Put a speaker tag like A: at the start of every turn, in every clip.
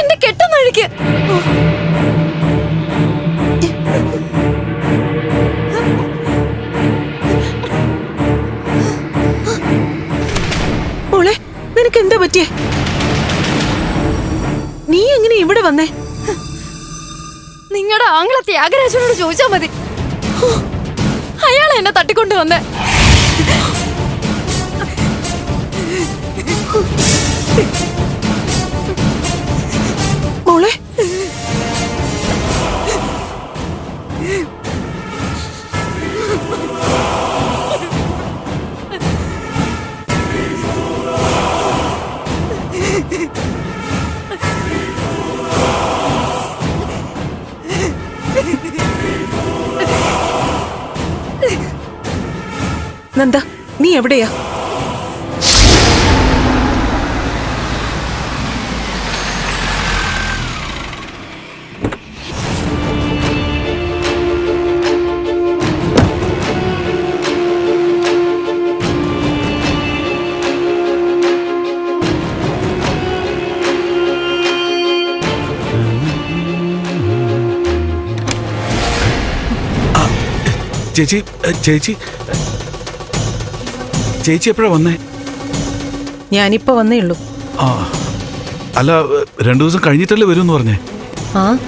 A: എന്റെ കെട്ടുന്നഴുക്ക് ഓളെ നിനക്ക് എന്താ പറ്റിയേ? നീ എങ്ങനെ ഇവിടെ വന്നേ? നിങ്ങളുടെ ആംഗ്ലത്തെ ത്യാഗരാജനോട് ചോദിച്ചാ മതി. അയാളെ എന്നെ തട്ടിക്കൊണ്ടു വന്നേ.
B: എവിടെയാ
C: ചേച്ചി ചേച്ചി ചേച്ചി എപ്പോഴാ വന്നേ?
B: ഞാനിപ്പോ വന്നേ ഉള്ളൂ.
C: ആ അല്ല രണ്ടു ദിവസം കഴിഞ്ഞിട്ടല്ലേ വരും പറഞ്ഞേ.
B: ആ.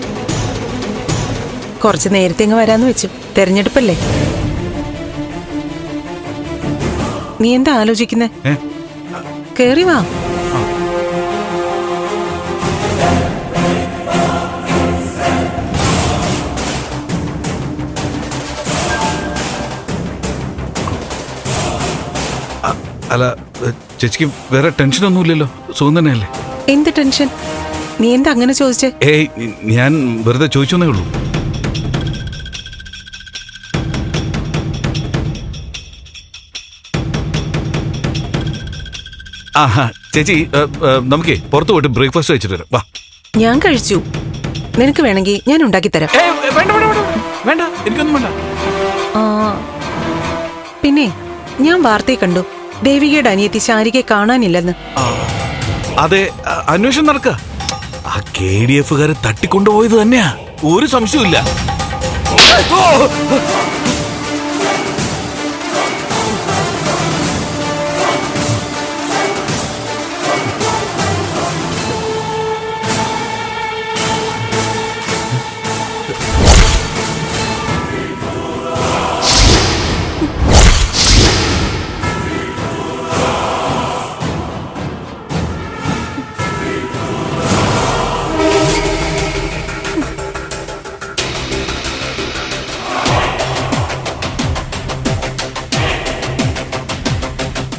B: കുറച്ച് നേരത്തെ അങ്ങ് വരാന്ന് വെച്ചു. തെരഞ്ഞെടുപ്പല്ലേ? നീ എന്താ ആലോചിക്കുന്നേ? കേറി വാ.
C: അല്ല ചേച്ചിക്ക് വേറെ ടെൻഷനൊന്നും ഇല്ലല്ലോ സുഖം തന്നെയല്ലേ?
B: എന്ത് ടെൻഷൻ നീ എന്താ അങ്ങനെ ചോദിച്ചേ?
C: ഏയ് ഞാൻ വെറുതെ ചോദിച്ചേ ഉള്ളൂ. ആഹാ ചേച്ചി നമുക്ക് പുറത്തു പോയിട്ട് ബ്രേക്ക്ഫാസ്റ്റ് കഴിച്ചിട്ട് വരാം. വാ.
B: ഞാൻ കഴിച്ചു. നിനക്ക് വേണമെങ്കിൽ ഞാൻ ഉണ്ടാക്കി തരാം.
C: വേണ്ട വേണ്ട വേണ്ട വേണ്ട എനിക്കൊന്നും വേണ്ട.
B: ആ, പിന്നെ ഞാൻ വാർത്തയെ കണ്ടു. ദേവികയുടെ അനിയത്തി ശാരികയെ കാണാനില്ലെന്ന്.
C: അതെ അന്വേഷണം നടക്ക. ആ കെ ഡി എഫുകാരെ തട്ടിക്കൊണ്ടുപോയത് തന്നെയാ. ഒരു സംശയമില്ല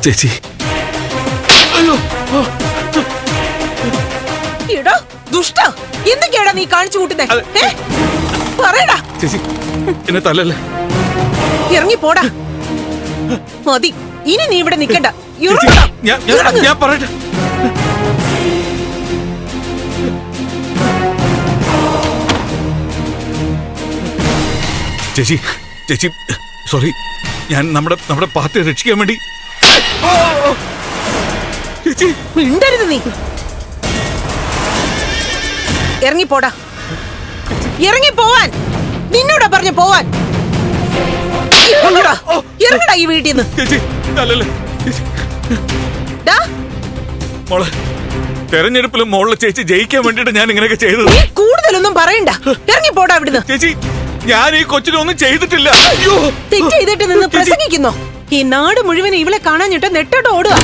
C: ചേച്ചി. ആ,
B: ദുഷ്ട. എന്തൊക്കെയാടാ നീ കാണിച്ചു കൂട്ടുന്നേ. പറയടാ.
C: ചേച്ചി എന്നെ തല്ലല്ലേ?
B: ഇറങ്ങി പോടാ. മതി ഇനി നീ ഇവിടെ നിക്കണ്ട.
C: ഞാൻ പറയട്ടെ. ചേച്ചി ചേച്ചി സോറി ഞാൻ നമ്മുടെ നമ്മുടെ പാർട്ടിയെ രക്ഷിക്കാൻ വേണ്ടി
B: മിണ്ടരുത് നീ. ഇറങ്ങി പോടാ ഇറങ്ങി പോവാൻ. നിന്നോടാ പറഞ്ഞു പോവാൻ ഇറങ്ങടാ ഈ വീട്ടിൽ നിന്ന്
C: തെരഞ്ഞെടുപ്പിലും മോളിലെ ചേച്ചി ജയിക്കാൻ വേണ്ടിട്ട് ഞാൻ ഇങ്ങനെയൊക്കെ
B: ചെയ്തു കൂടുതലൊന്നും പറയണ്ട. ഇറങ്ങി പോടാ അവിടുന്ന്
C: ചേച്ചി ഞാൻ ഈ കൊച്ചിനൊന്നും ചെയ്തിട്ടില്ല.
B: തെറ്റ് ചെയ്തിട്ട് നിന്ന് പ്രസംഗിക്കുന്നോ? ഈ നാട് മുഴുവൻ ഇവളെ കാണാഞ്ഞിട്ട് നെട്ടോട്ട് ഓടുക.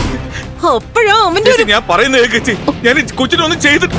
B: അപ്പോഴോ അവന്റെ ഒരു
C: ഞാൻ പറയുന്നത് ഞാൻ കൊച്ചിനൊന്നും ചെയ്തിട്ട്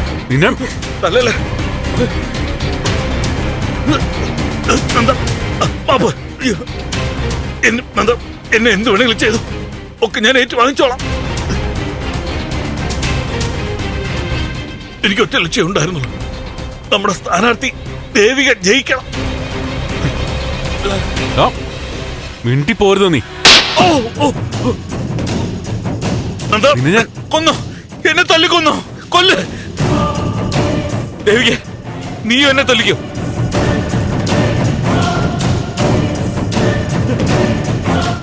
C: നിന്നെ തല്ലല്ലേ. എന്നെ എന്ത്? വേണമെങ്കിലും ചെയ്തു. ഒക്കെ ഞാൻ ഏറ്റു വാങ്ങിച്ചോളാം. എനിക്ക് ഒറ്റ ലക്ഷ്യം ഉണ്ടായിരുന്നുള്ളൂ. നമ്മുടെ സ്ഥാനാർത്ഥി ദേവിക ജയിക്കണം.
D: മിണ്ടി പോരുതോ നീ?
C: കൊന്നു. എന്നെ തല്ലിക്കൊന്നു. കൊല്ല്. ദേവിക നീയും എന്നെ തൊല്ലിക്കോ.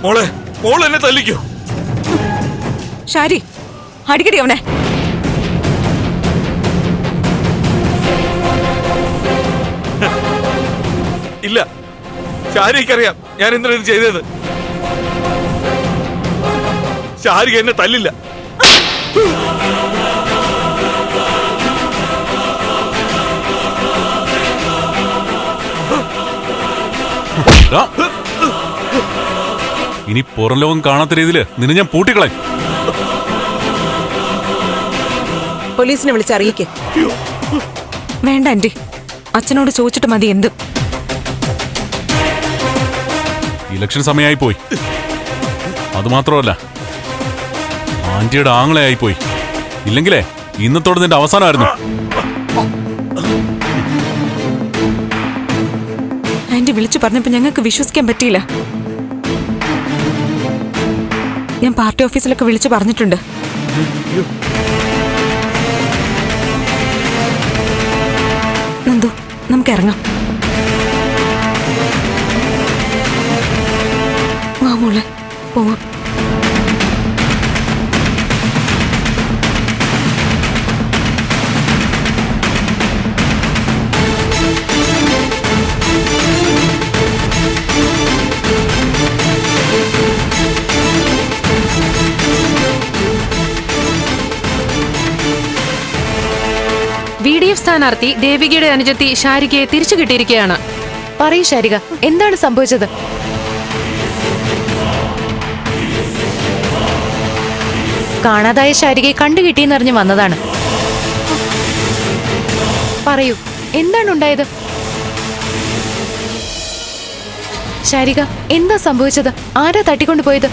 C: മോളെ മോൾ എന്നെ തല്ലിക്കോ.
B: ഷാരി അടിക്കടി അവനെ.
C: ഇല്ല ഷാരിക്കറിയാം ഞാൻ എന്തിനാ ഇത് ചെയ്തത്. ഷാരിക എന്നെ തല്ലില്ല.
D: ഇനി പുറം ലോകം കാണാത്ത രീതിയിൽ നിന്നെ ഞാൻ പൂട്ടിക്കളയും.
B: പോലീസിനെ വിളിച്ചറിയിക്കേ
E: വേണ്ട ആന്റി. അച്ഛനോട് ചോദിച്ചിട്ട് മതി എന്തും.
D: ഇലക്ഷൻ സമയമായി പോയി അതുമാത്രമല്ല ആന്റിയുടെ ആങ്ങളെ ആയിപ്പോയി ഇല്ലെങ്കിലേ ഇന്നത്തോടെ നിന്റെ അവസാനമായിരുന്നു.
E: വിളിച്ചു പറഞ്ഞപ്പോൾ ഞങ്ങൾക്ക് വിശ്വസിക്കാൻ പറ്റിയില്ല. ഞാൻ പാർട്ടി ഓഫീസിലൊക്കെ വിളിച്ചു പറഞ്ഞിട്ടുണ്ട്. നന്ദു നമുക്ക് ഇറങ്ങാം വാ മോളെ പോവാം.
A: സ്ഥാനാർത്ഥി ദേവികയുടെ അനുജത്തി ശാരികയെ തിരിച്ചു കിട്ടിയിരിക്കുകയാണ്. പറയൂ ശാരിക എന്താണ് സംഭവിച്ചത്? കാണാതായ ശാരികയെ കണ്ടുകിട്ടിയെന്നറിഞ്ഞ് വന്നതാണ്. പറയൂ എന്താണ് ഉണ്ടായത്? ശാരിക എന്താ സംഭവിച്ചത്? ആരാ തട്ടിക്കൊണ്ടുപോയത്?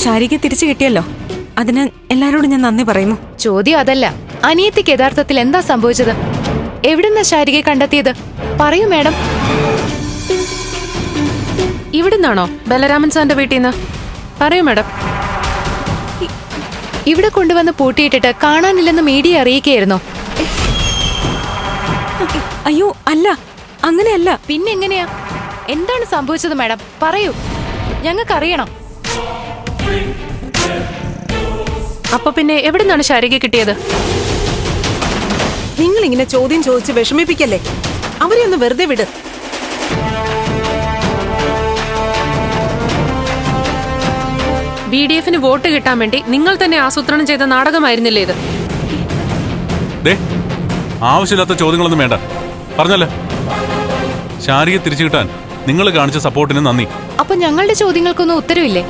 E: ശാരികയെ തിരിച്ചു കിട്ടിയല്ലോ. അതിന് എല്ലാരോടും ഞാൻ നന്ദി പറയുന്നു.
A: ചോദ്യം അതല്ല. അനിയത്തിക്ക് യഥാർത്ഥത്തിൽ എന്താ സംഭവിച്ചത്? എവിടുന്ന ശാരികയെ കണ്ടെത്തിയത്? പറയൂ മാഡം. ഇവിടുന്നാണോ ബലരാമൻ സാറിന്റെ വീട്ടിൽ നിന്ന് പറയൂ മാഡം. ഇവിടെ കൊണ്ടുവന്ന് പൂട്ടിയിട്ടിട്ട് കാണാനില്ലെന്ന് മീഡിയ അറിയിക്കുകയായിരുന്നോ.
E: അയ്യോ അല്ല. അങ്ങനെയല്ല.
A: പിന്നെങ്ങനെയാ എന്താണ് സംഭവിച്ചത് മാഡം? പറയൂ. ഞങ്ങൾക്കറിയണം. അപ്പൊ പിന്നെ എവിടെ നിന്നാണ് ശാരിക കിട്ടിയത്?
B: നിങ്ങൾ ഇങ്ങനെ ചോദ്യം ചോദിച്ച് വിഷമിപ്പിക്കല്ലേ? അവരെ ഒന്ന് വെറുതെ വിട്.
A: ബി ഡി എഫിന് വോട്ട് കിട്ടാൻ വേണ്ടി നിങ്ങൾ തന്നെ ആസൂത്രണം ചെയ്ത നാടകമായിരുന്നില്ലേ ഇത്?
D: ദേ ആവശ്യമില്ലാത്ത ചോദ്യങ്ങളൊന്നും വേണ്ട. പറഞ്ഞല്ലേ? ശാരിയെ തിരിച്ചു കിട്ടാൻ നിങ്ങൾ കാണിച്ച സപ്പോർട്ടിന് നന്ദി.
A: അപ്പൊ ഞങ്ങളുടെ ചോദ്യങ്ങൾക്കൊന്നും ഉത്തരവില്ലേ?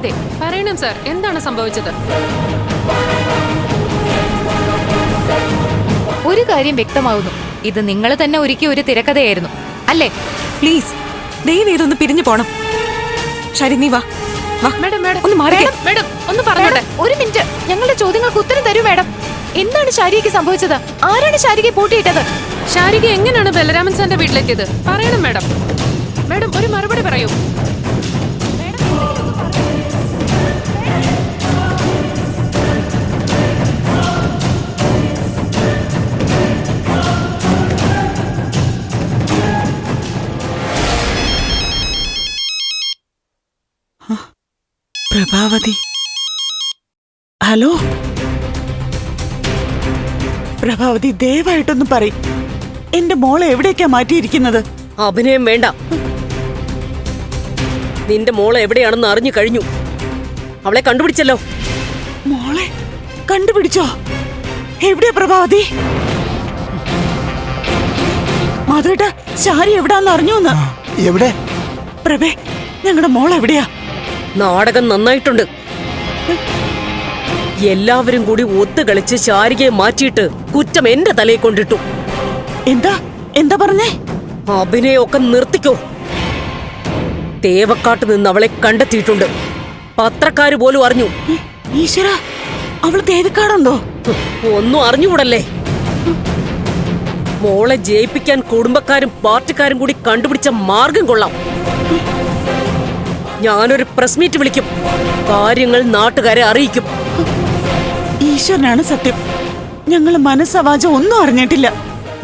A: അതെ പറയണം സർ. എന്താണ് സംഭവിച്ചത്? ഒരു കാര്യം വ്യക്തമാകുന്നു ഇത് നിങ്ങൾ തന്നെ ഒരുക്കിയ ഒരു തിരക്കഥയായിരുന്നു. അല്ലേ?
E: പ്ലീസ് ദയവ് ഇതൊന്ന് പിരിഞ്ഞു പോണം. ശരി നീ വാ.
A: Madam madam.
E: ഒന്ന്
A: മാഡം ഒന്ന് പറഞ്ഞോട്ടെ. ഒരു മിനിറ്റ്. ഞങ്ങളുടെ ചോദ്യങ്ങൾക്ക് ഉത്തരം തരൂ മാഡം. എന്താണ് ശാരികയ്ക്ക് സംഭവിച്ചത്? ആരാണ് ശാരികയെ പൂട്ടിയിട്ടത്? ശാരിക എങ്ങനെയാണ് ബലരാമൻ സാറിന്റെ വീട്ടിലെത്തിയത്? പറയണം മാഡം. മാഡം ഒരു മറുപടി പറയൂ.
F: പ്രഭാവതി. ഹലോ? പ്രഭാവതി ദയവായിട്ടൊന്ന് പറയും. എന്റെ മോളെ എവിടേക്കാ മാറ്റിയിരിക്കുന്നത്?
G: അഭിനയം വേണ്ട. നിന്റെ മോളെ എവിടെയാണെന്ന് അറിഞ്ഞു കഴിഞ്ഞു. അവളെ കണ്ടുപിടിച്ചല്ലോ.
F: മോളെ കണ്ടുപിടിച്ചോ? എവിടെയാ പ്രഭാവതി? മാധവേട്ട ശാരി എവിടാന്ന് അറിഞ്ഞു
H: എവിടെ?
F: പ്രഭേ ഞങ്ങളുടെ മോൾ എവിടെയാ
G: നാടകം നന്നായിട്ടുണ്ട്. എല്ലാവരും കൂടി ഒത്തുകളിച്ച് ശാരികയെ മാറ്റിയിട്ട് കുറ്റം എന്റെ തലയിൽ കൊണ്ടിട്ടു.
F: എന്താ? എന്താ പറഞ്ഞേ?
G: അഭിനയൊക്കെ നിർത്തിക്കോ. തേവക്കാട്ട് നിന്ന് അവളെ കണ്ടെത്തിയിട്ടുണ്ട്. പത്രക്കാര് പോലും അറിഞ്ഞു.
F: ഈശ്വര അവൾ തേവക്കാടുണ്ടോ
G: ഒന്നും അറിഞ്ഞുകൂടല്ലേ? മോളെ ജയിപ്പിക്കാൻ കുടുംബക്കാരും പാർട്ടിക്കാരും കൂടി കണ്ടുപിടിച്ച മാർഗം കൊള്ളാം. ഞാനൊരു പ്രസ് മീറ്റ് വിളിക്കും. കാര്യങ്ങൾ നാട്ടുകാരെ അറിയിക്കും.
F: ഈശ്വരനാണ് സത്യം. ഞങ്ങൾ മനസ്സവാചം ഒന്നും അറിഞ്ഞിട്ടില്ല.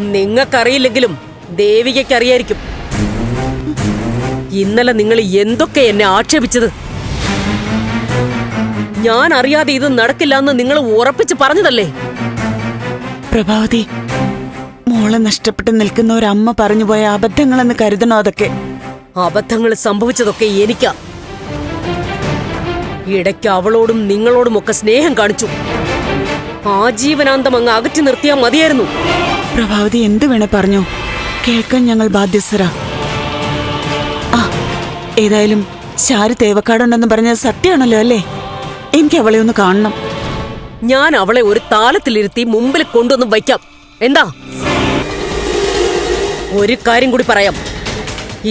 G: നിങ്ങൾക്കറിയില്ലെങ്കിലും ദേവികയ്ക്ക് അറിയായിരിക്കും ഇന്നലെ നിങ്ങൾ എന്തൊക്കെ എന്നെ ആക്ഷേപിച്ചത്? ഞാൻ അറിയാതെ ഇത് നടക്കില്ല എന്ന് നിങ്ങൾ ഉറപ്പിച്ച് പറഞ്ഞതല്ലേ?
F: പ്രഭാവതി മോളെ നഷ്ടപ്പെട്ട് നിൽക്കുന്ന ഒരു അമ്മ പറഞ്ഞു പോയ അബദ്ധങ്ങളെന്ന് കരുതണോ അതൊക്കെ?
G: അബദ്ധങ്ങൾ സംഭവിച്ചതൊക്കെ എനിക്കാ. ഇടയ്ക്ക് അവളോടും നിങ്ങളോടും ഒക്കെ സ്നേഹം കാണിച്ചു. ആജീവനാന്തം അങ്ങ് അകറ്റി നിർത്തിയാൽ മതിയായിരുന്നു.
F: പ്രഭാവതി എന്ത് വേണേ പറഞ്ഞു. കേൾക്കാൻ ഞങ്ങൾ ബാധ്യസ്ഥരാ. ആ ഏതായാലും ശാരി തേവക്കാടുണ്ടെന്ന് പറഞ്ഞത് സത്യമാണല്ലോ അല്ലേ? എനിക്ക് അവളെ ഒന്ന് കാണണം.
G: ഞാൻ അവളെ ഒരു താളത്തിലിരുത്തി മുമ്പിൽ കൊണ്ടുവന്ന് വയ്ക്കാം. എന്താ? ഒരു കാര്യം കൂടി പറയാം.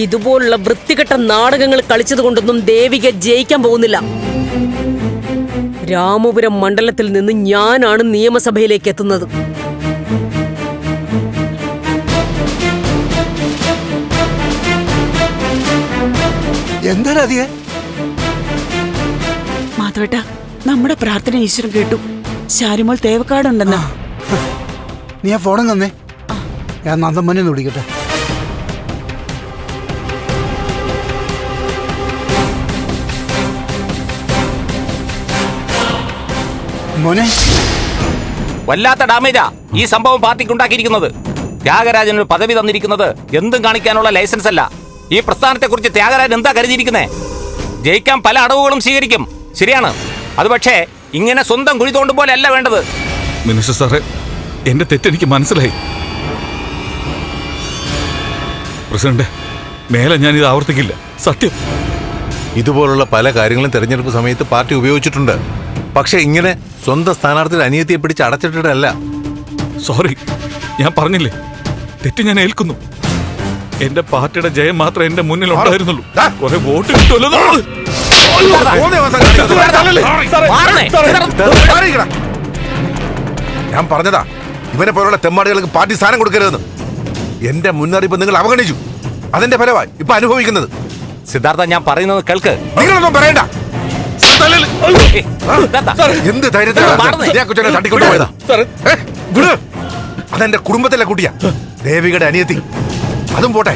G: ഇതുപോലുള്ള വൃത്തികെട്ട നാടകങ്ങൾ കളിച്ചതുകൊണ്ടൊന്നും ദേവിക ജയിക്കാൻ പോകുന്നില്ല. രാമപുരം മണ്ഡലത്തിൽ നിന്ന് ഞാനാണ് നിയമസഭയിലേക്ക് എത്തുന്നത്.
H: എന്താണ്
F: മാധവേട്ട നമ്മുടെ പ്രാർത്ഥന ഈശ്വരൻ കേട്ടു. ശാരിമോൾ തേവക്കാടുണ്ടെന്നാ
H: നീ ആ ഫോണും തന്നേ. ഞാൻ നന്ദമ്മനെ ഒന്ന് വിളിക്കട്ടെ. മോനെ.
I: വല്ലാത്ത ഡാമേജാ ഈ സംഭവം പാർട്ടിക്ക് ഉണ്ടാക്കിയിരിക്കുന്നത് ത്യാഗരാജന് ഒരു പദവി തന്നിരിക്കുന്നത് എന്തും കാണിക്കാനുള്ള ലൈസൻസ് അല്ല. ഈ പ്രസ്ഥാനത്തെ കുറിച്ച് ത്യാഗരാജൻ എന്താ കരുതിയിരിക്കുന്നേ? ജയിക്കാൻ പല അടവുകളും സ്വീകരിക്കും. ശരിയാണ്. അത് പക്ഷേ ഇങ്ങനെ സ്വന്തം കുഴി തോണ്ടും പോലെ അല്ല വേണ്ടത്.
C: മിനിസ്റ്റർ സാറേ എന്റെ തെറ്റെനിക്ക് മനസ്സിലായി. പ്രസിഡന്റ് മേലെ ഞാൻ ഇത് ആവർത്തിക്കില്ല. സത്യം.
J: ഇതുപോലുള്ള പല കാര്യങ്ങളും തെരഞ്ഞെടുപ്പ് സമയത്ത് പാർട്ടി ഉപയോഗിച്ചിട്ടുണ്ട്. പക്ഷെ ഇങ്ങനെ സ്വന്തം സ്ഥാനാർത്ഥിയുടെ അനിയത്തിയെ പിടിച്ച് അടച്ചിട്ടിട്ടല്ല.
C: സോറി ഞാൻ പറഞ്ഞില്ലേ? തെറ്റ് ഞാൻ ഏൽക്കുന്നു. എന്റെ പാർട്ടിയുടെ ജയം മാത്രമേ എന്റെ മുന്നിൽ ഉണ്ടായിരുന്നുള്ളൂ. കുറെ വോട്ട് കിട്ടുമല്ലോ.
J: ഞാൻ പറഞ്ഞതാ ഇവനെ പോലുള്ള തെമ്മാടികൾക്ക് പാർട്ടി സ്ഥാനം കൊടുക്കരുതെന്ന്. എന്റെ മുന്നറിയിപ്പ് നിങ്ങൾ അവഗണിച്ചു. അതിന്റെ ഫലമായി ഇപ്പൊ അനുഭവിക്കുന്നത്.
I: സിദ്ധാർത്ഥ ഞാൻ പറയുന്നത് കേൾക്ക്.
J: നിങ്ങളൊന്നും പറയണ്ട. എന്ത് ധൈര്യത്തിലാണ്. ഞാൻ കൊച്ചിനെ ഏ, വിട്. അതെന്റെ കുടുംബത്തിലെ കുട്ടിയാ. ദേവികയുടെ അനിയത്തി. അതും പോട്ടെ.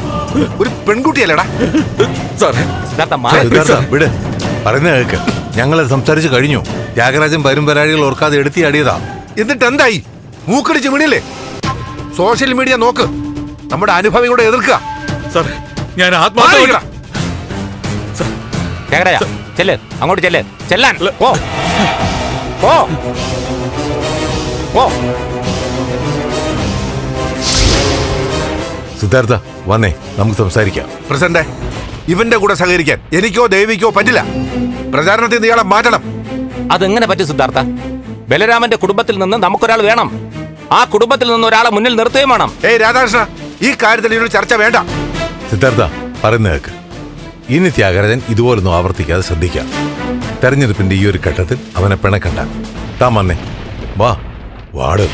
J: ഒരു പെൺകുട്ടിയല്ലേടാ. വിട്. പറയുന്ന കേക്ക്. ഞങ്ങൾ സംസാരിച്ചു കഴിഞ്ഞു. ത്യാഗരാജൻ പരമ്പരാഴികൾ ഓർക്കാതെ എടുത്തിയാടിയതാ എന്നിട്ട് എന്തായി? മൂക്കടിച്ച് വീണില്ലേ സോഷ്യൽ മീഡിയ നോക്ക്. നമ്മുടെ അനുഭവികളോട് എതിർക്കുക.
C: സാറേ ഞാൻ
I: ആത്മഹത്യ ചെല്ല്. അങ്ങോട്ട് ചെല്ല്. ചെല്ലാൻ. പോ. പോ. പോ.
J: സിദ്ധാർത്ഥ വന്നേ. നമുക്ക് സംസാരിക്കാം. പ്രസന്റെ ഇവന്റെ കൂടെ സഹകരിക്കാൻ എനിക്കോ ദേവിക്കോ പറ്റില്ല. പ്രചാരണത്തിൽ ഇയാളെ മാറ്റണം.
I: അതെങ്ങനെ പറ്റും സിദ്ധാർത്ഥ? ബലരാമന്റെ കുടുംബത്തിൽ നിന്ന് നമുക്കൊരാൾ വേണം. ആ കുടുംബത്തിൽ നിന്ന് ഒരാളെ മുന്നിൽ നിർത്തുകയും വേണം.
J: ഏയ് രാധാകൃഷ്ണ ഈ കാര്യത്തിൽ ഒരു ചർച്ച വേണ്ട. സിദ്ധാർത്ഥ പറയുന്ന കേക്ക്. ഇനി ത്യാഗരാജൻ ഇതുപോലൊന്നും ആവർത്തിക്കാതെ ശ്രദ്ധിക്കാം. തെരഞ്ഞെടുപ്പിന്റെ ഈ ഒരു ഘട്ടത്തിൽ അവനെ പിണക്കണ്ട. താൻ വന്നേ. വാ വാട്.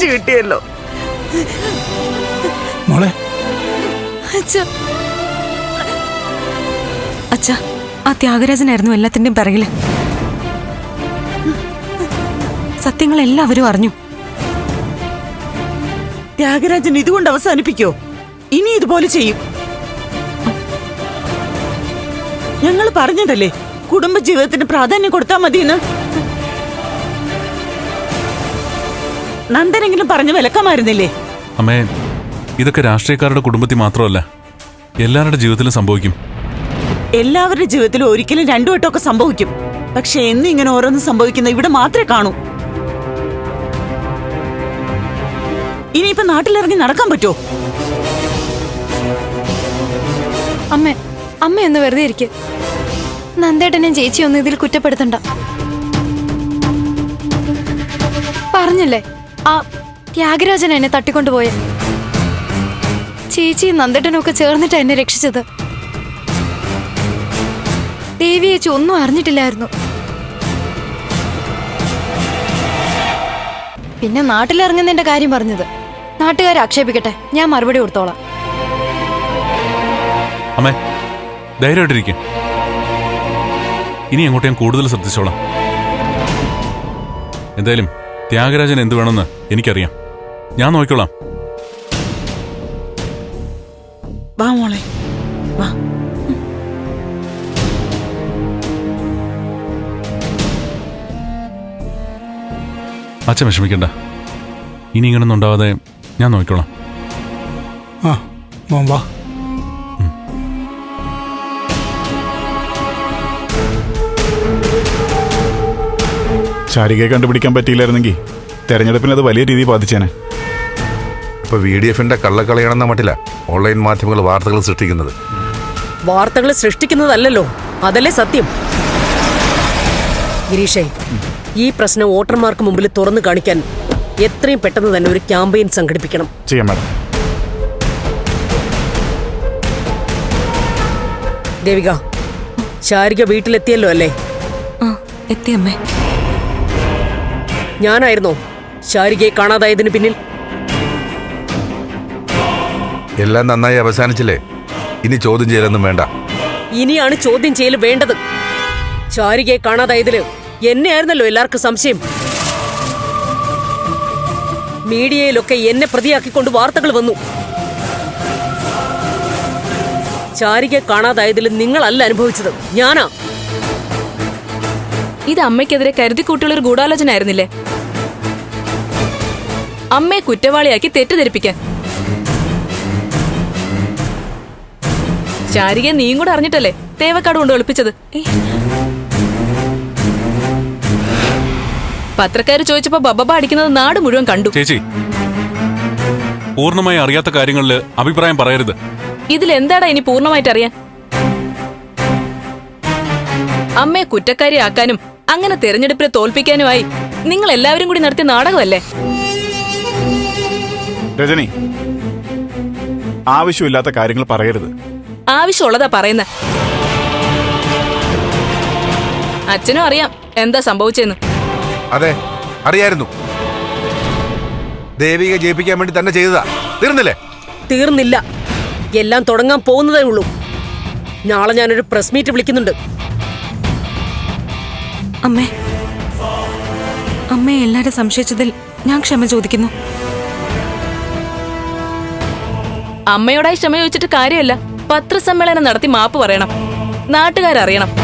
F: തിരിച്ചു കിട്ടിയല്ലോ.
H: മോളെ.
E: അച്ഛാ. ആ ത്യാഗരാജനായിരുന്നു എല്ലാത്തിന്റെയും പിറകിൽ. സത്യങ്ങൾ എല്ലാവരും അറിഞ്ഞു.
F: ത്യാഗരാജൻ ഇതുകൊണ്ട് അവസാനിപ്പിക്കോ? ഇനി ഇതുപോലെ ചെയ്യും. ഞങ്ങൾ പറഞ്ഞതല്ലേ കുടുംബജീവിതത്തിന് പ്രാധാന്യം കൊടുത്താൽ മതിയെന്ന്? നന്ദനെങ്കിലും പറഞ്ഞു വിലക്കമായിരുന്നില്ലേ?
D: അമ്മേ ഇതൊക്കെ രാഷ്ട്രീയക്കാരുടെ കുടുംബത്തിൽ മാത്രമല്ല. എല്ലാവരുടെ ജീവിതത്തിലും സംഭവിക്കും.
F: എല്ലാവരുടെ ജീവിതത്തിലും ഒരിക്കലും രണ്ടു വട്ടമൊക്കെ സംഭവിക്കും. പക്ഷെ എന്നും ഇങ്ങനെ ഓരോന്ന് സംഭവിക്കുന്ന ഇവിടെ മാത്രമേ കാണൂ. ഇനിയിപ്പോ നാട്ടിലിറങ്ങി നടക്കാൻ പറ്റുമോ?
K: അമ്മ അമ്മ ഒന്ന് വെറുതെ ഇരിക്കെ. ഞാൻ ചേച്ചിയൊന്നും ഇതിൽ കുറ്റപ്പെടുത്തണ്ട. പറഞ്ഞില്ലേ? ആ ത്യാഗരാജൻ എന്നെ തട്ടിക്കൊണ്ടുപോയെ ചേച്ചിയും നന്ദേട്ടനും ചേർന്നിട്ട് എന്നെ രക്ഷിച്ചത്. ദേവി ചേച്ചി ഒന്നും അറിഞ്ഞിട്ടില്ലായിരുന്നു. പിന്നെ നാട്ടിലിറങ്ങുന്നതിന്റെ കാര്യം പറഞ്ഞത്. നാട്ടുകാരെ ആക്ഷേപിക്കട്ടെ ഞാൻ മറുപടി കൊടുത്തോളാം.
D: ധൈര്യമായിട്ടിരിക്കും. ഇനി അങ്ങോട്ട് ഞാൻ കൂടുതൽ ശ്രദ്ധിച്ചോളാം. എന്തായാലും ത്യാഗരാജൻ എന്ത് വേണമെന്ന് എനിക്കറിയാം. ഞാൻ നോക്കിക്കോളാം.
F: വാ മോളെ. വാ.
D: അച്ഛൻ വിഷമിക്കണ്ട. ഇനി ഇങ്ങനൊന്നും ഉണ്ടാവാതെ ഞാൻ നോക്കിക്കോളാം.
H: ആ മോൻ വാ.
L: ശാരികയെ കണ്ടുപിടിക്കാൻ പറ്റിയില്ലായിരുന്നെങ്കിൽ തെരഞ്ഞെടുപ്പിന് അത് വലിയ രീതിയിൽ ബാധിച്ചേനെ.
J: ഇപ്പൊ വി ഡി എഫിന്റെ കള്ളക്കളിയാണെന്ന മട്ടില്ല ഓൺലൈൻ മാധ്യമങ്ങൾ വാർത്തകൾ സൃഷ്ടിക്കുന്നത്.
G: വാർത്തകൾ സൃഷ്ടിക്കുന്നതല്ലല്ലോ. അതല്ലേ സത്യം. ഗിരീഷേ ഈ പ്രശ്നം വോട്ടർമാർക്ക് മുമ്പിൽ തുറന്നു കാണിക്കാൻ എത്രയും പെട്ടെന്ന് തന്നെ ഒരു ക്യാമ്പയിൻ സംഘടിപ്പിക്കണം.
L: ചെയ്യാം മാഡം.
G: ദേവിക ശാരിക വീട്ടിലെത്തിയല്ലോ അല്ലേ?
E: എത്തി എത്തിയമ്മേ.
G: ഞാനായിരുന്നോ. ശാരികയെ കാണാതായതിന് പിന്നിൽ.
J: എല്ലാം നന്നായി അവസാനിച്ചില്ലേ? ഇനി ചോദ്യം ചെയ്യലൊന്നും വേണ്ട.
G: ഇനിയാണ് ചോദ്യം ചെയ്യൽ വേണ്ടത്. ശാരികയെ കാണാതായതിൽ എന്നെയായിരുന്നല്ലോ എല്ലാവർക്കും സംശയം. മീഡിയയിലൊക്കെ എന്നെ പ്രതിയാക്കിക്കൊണ്ട് വാർത്തകൾ വന്നു. ശാരികയെ കാണാതായതിൽ നിങ്ങളല്ല അനുഭവിച്ചത്. ഞാനാ.
K: ഇത് അമ്മയ്ക്കെതിരെ കരുതിക്കൂട്ടിയുള്ള ഒരു ഗൂഢാലോചന ആയിരുന്നില്ലേ? അമ്മയെ കുറ്റവാളിയാക്കി തെറ്റിദ്ധരിപ്പിക്കാൻ. ശാരികയെ നീയും കൂടെ അറിഞ്ഞിട്ടല്ലേ തേവക്കാട് കൊണ്ട് ഒളിപ്പിച്ചത്? പത്രക്കാര് ചോദിച്ചപ്പോ ബബബ അടിക്കുന്നത് നാട് മുഴുവൻ കണ്ടു.
D: ചേച്ചി പൂർണമായി അറിയാത്ത കാര്യങ്ങളിൽ അഭിപ്രായം പറയരുത്.
K: ഇതിൽ എന്താടാ ഇനി പൂർണമായിട്ട് അറിയാൻ അമ്മയെ കുറ്റക്കാരിയാക്കാനും അങ്ങനെ തെരഞ്ഞെടുപ്പിനെ തോൽപ്പിക്കാനുമായി നിങ്ങൾ എല്ലാവരും കൂടി നടത്തിയ നാടകമല്ലേ?
L: രജനി ആവശ്യമില്ലാത്ത കാര്യങ്ങൾ പറയരുത്.
K: ആവശ്യമുള്ളതാ പറയുന്ന. അച്ഛനും അറിയാം എന്താ സംഭവിച്ചെന്ന്.
J: അതെ അറിയായിരുന്നു. ദേവിക ജയിപ്പിക്കാൻ വേണ്ടി തന്നെ ചെയ്തതാ. തീർന്നില്ലേ?
G: തീർന്നില്ല. എല്ലാം തുടങ്ങാൻ പോകുന്നതേ ഉള്ളൂ. നാളെ ഞാനൊരു പ്രസ് മീറ്റ് വിളിക്കുന്നുണ്ട്.
E: അമ്മേ അമ്മയെ എല്ലാരും സംശയിച്ചതിൽ ഞാൻ ക്ഷമ ചോദിക്കുന്നു.
K: അമ്മയോടായി ക്ഷമ ചോദിച്ചിട്ട് കാര്യമല്ല. പത്രസമ്മേളനം നടത്തി മാപ്പ് പറയണം. നാട്ടുകാരറിയണം.